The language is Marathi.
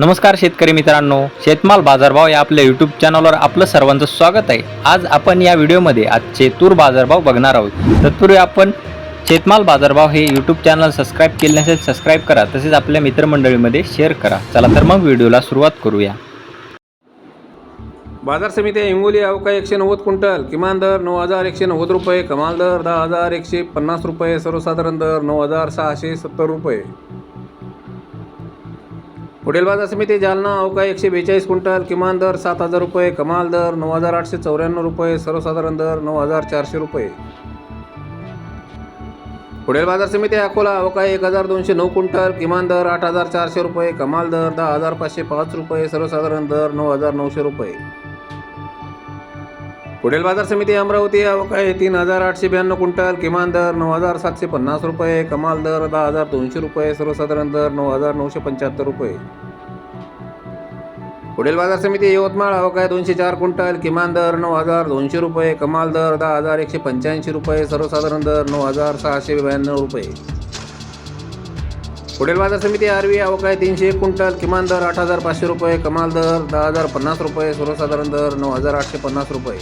नमस्कार शेतकरी मित्रांनो शेतमाल बाजारभाव या आपल्या यूट्यूब चॅनलवर आपलं सर्वांचं स्वागत आहे. आज आपण या व्हिडिओमध्ये आजचे तूर बाजारभाव बघणार आहोत. तत्पूर्वी आपण शेतमाल बाजारभाव हे यूट्यूब चॅनल सबस्क्राईब केले नसेल सबस्क्राईब करा. तसेच आपल्या मित्रमंडळीमध्ये शेअर करा. चला तर मग व्हिडिओला सुरुवात करूया. बाजार समिती हिंगोली अवका एकशे नव्वद क्विंटल किमान दर नऊ हजार एकशे नव्वद रुपये कमाल दर दहा हजार एकशे पन्नास रुपये सर्वसाधारण दर नऊ हजार सहाशे सत्तर रुपये. पुढील बाजार समिती जालना अवका एकशे बेचाळीस क्विंटल किमान दर सात हजार रुपये कमाल दर नऊ हजार आठशे चौऱ्याण्णव रुपये सर्वसाधारण दर नऊ हजार चारशे रुपये. पुढील बाजार समिती अकोला अवका एक हजार दोनशे नऊ क्विंटल किमान दर आठ हजार चारशे रुपये कमाल दर दहा हजार पाचशे पाच रुपये सर्वसाधारण दर नऊ हजार नऊशे रुपये. पुढील बाजार समिती अमरावती अवकाळी तीन हजार आठशे ब्याण्णव क्विंटल किमान दर नऊ हजार सातशे पन्नास रुपये. कमाल दर दहा हजार दोनशे रुपये. सर्वसाधारण दर नऊ हजार नऊशे पंच्याहत्तर रुपये. पुढील बाजार समिती यवतमाळ अवकाळी दोनशे चार क्विंटल किमान दर नऊ हजार दोनशे रुपये. कमाल दर दहा हजार एकशे पंच्याऐंशी रुपये. सर्वसाधारण दर नऊ हजार सहाशे ब्याण्णव रुपये. पुढील बाजार समिती आरवी आहे तीनशे एक क्विंटल किमान दर आठ हजार पाचशे रुपये कमाल दर दहा हजार पन्नास रुपये सर्वसाधारण दर नऊ हजार आठशे पन्नास रुपये.